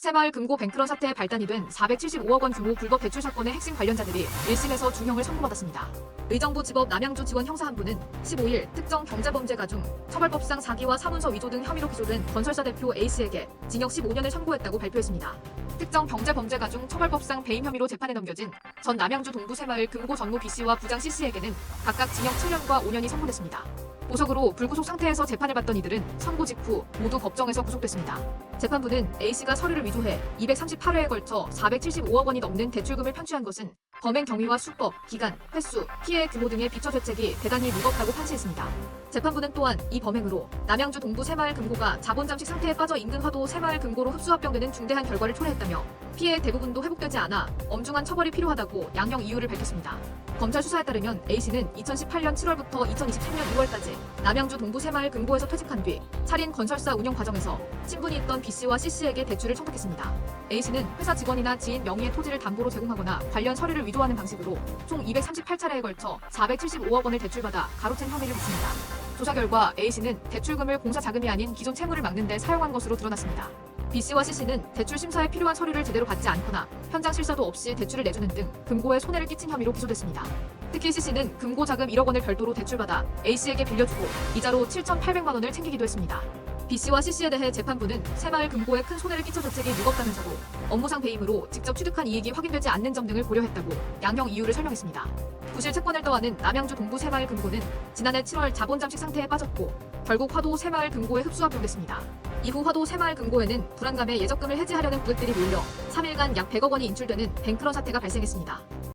새마을 금고 뱅크런 사태의 발단이 된 475억 원 규모 불법 대출 사건의 핵심 관련자들이 1심에서 중형을 선고받았습니다. 의정부 지법 남양주 지원 형사 한 부는 15일 특정 경제범죄가 중 처벌법상 사기와 사문서 위조 등 혐의로 기소된 건설사 대표 A씨에게 징역 15년을 선고했다고 발표했습니다. 특정 경제범죄가 중 처벌법상 배임 혐의로 재판에 넘겨진 전 남양주 동부 새마을 금고 전무 B씨와 부장 C씨에게는 각각 징역 7년과 5년이 선고됐습니다. 보석으로 불구속 상태에서 재판을 받던 이들은 선고 직후 모두 법정에서 구속됐습니다. 재판부는 A씨가 서류를 위조해 238회에 걸쳐 475억 원이 넘는 대출금을 편취한 것은 범행 경위와 수법, 기간, 횟수, 피해 규모 등의 비처 죄책이 대단히 무겁다고 판시했습니다. 재판부는 또한 이 범행으로 남양주 동부 새마을 금고가 자본 잠식 상태에 빠져 인근 화도 새마을 금고로 흡수 합병되는 중대한 결과를 초래했다며 피해 대부분도 회복되지 않아 엄중한 처벌이 필요하다고 양형 이유를 밝혔습니다. 검찰 수사에 따르면 A씨는 2018년 7월부터 2023년 6월까지 남양주 동부 새마을 금고에서 퇴직한 뒤 차린 건설사 운영 과정에서 친분이 있던 B씨와 C씨에게 대출을 청탁했습니다. A씨는 회사 직원이나 지인 명의의 토지를 담보로 제공하거나 관련 서류를 위조하는 방식으로 총 238차례에 걸쳐 475억 원을 대출받아 가로챈 혐의를 묻습니다. 조사 결과 A씨는 대출금을 공사 자금이 아닌 기존 채무를 막는 데 사용한 것으로 드러났습니다. B씨와 C씨는 대출 심사에 필요한 서류를 제대로 받지 않거나 현장 실사도 없이 대출을 내주는 등 금고에 손해를 끼친 혐의로 기소됐습니다. 특히 C씨는 금고 자금 1억 원을 별도로 대출받아 A씨에게 빌려주고 이자로 7,800만 원을 챙기기도 했습니다. B씨와 C씨에 대해 재판부는 새마을 금고에 큰 손해를 끼쳐 죄책이 무겁다면서도 업무상 배임으로 직접 취득한 이익이 확인되지 않는 점 등을 고려했다고 양형 이유를 설명했습니다. 부실 채권을 더하는 남양주 동부 새마을 금고는 지난해 7월 자본 잠식 상태에 빠졌고 결국 화도 새마을 금고에 흡수 합병됐습니다. 이후 화도 새마을 금고에는 불안감에 예적금을 해지하려는 고객들이 몰려 3일간 약 100억 원이 인출되는 뱅크런 사태가 발생했습니다.